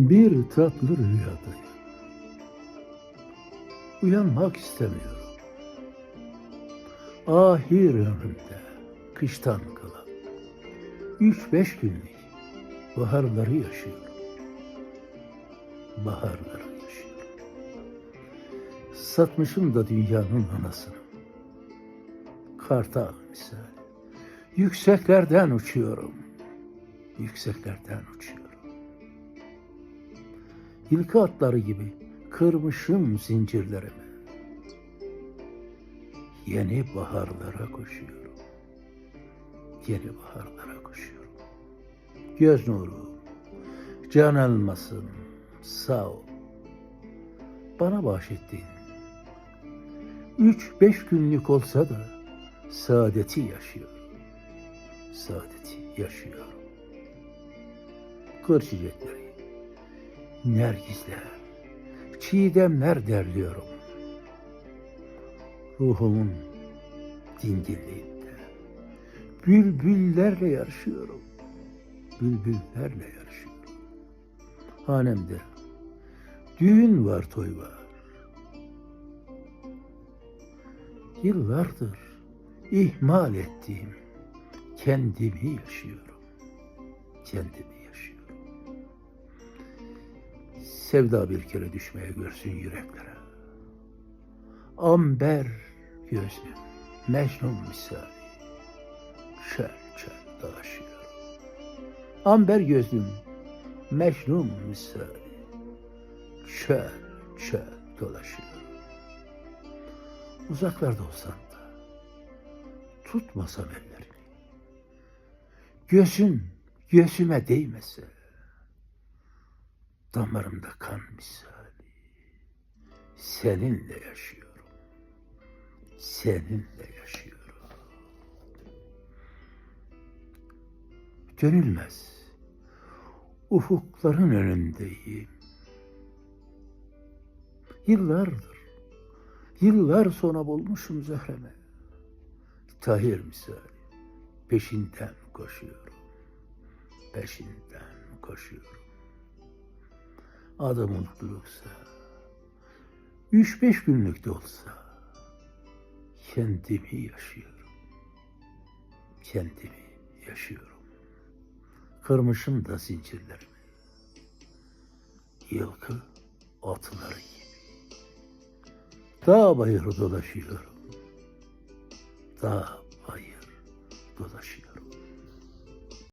Bir tatlı rüyadayım. Uyanmak istemiyorum. Ahir ömrümde kıştan kalan üç beş günlük baharları yaşıyorum. Baharları yaşıyorum. Satmışım da dünyanın anasını. Kartal misali. Yükseklerden uçuyorum. Yükseklerden uçuyorum. Hilka atları gibi kırmışım zincirlerimi. Yeni baharlara koşuyorum. Yeni baharlara koşuyorum. Göz nuru, can elmasın, sağ ol. Bana bahşettiğin üç beş günlük olsa da saadeti yaşıyorum. Saadeti yaşıyorum. Kır çiçekleri, nergisler, çiğdemler derliyorum. Ruhumun dingilliğinde bülbüllerle yarışıyorum. Bülbüllerle yarışıyorum. Hanemde düğün var, toy var. Yıllardır ihmal ettiğim kendimi yaşıyorum. Kendimi yaşıyorum. Sevda bir kere düşmeye görsün yüreklere. Amber gözlüm, Mecnun misali. Çel çel dolaşıyorum. Amber gözlüm, Mecnun misali. Çel çel dolaşıyorum. Uzaklarda olsam da tutmasam ellerini. Gözün gözüme değmese damarımda kan misali. Seninle yaşıyorum. Seninle yaşıyorum. Dönülmez. Ufukların önündeyim. Yıllardır, yıllar sonra bulmuşum Zöhrem'i. Tahir misali, peşinden koşuyorum. Peşinden koşuyorum. Adı mutluluksa, üç beş günlük de olsa, kendimi yaşıyorum. Kendimi yaşıyorum. Kırmışım da zincirlerimi. Yılkı atları gibi. Dağ bayır dolaşıyorum. Dağ bayır dolaşıyorum.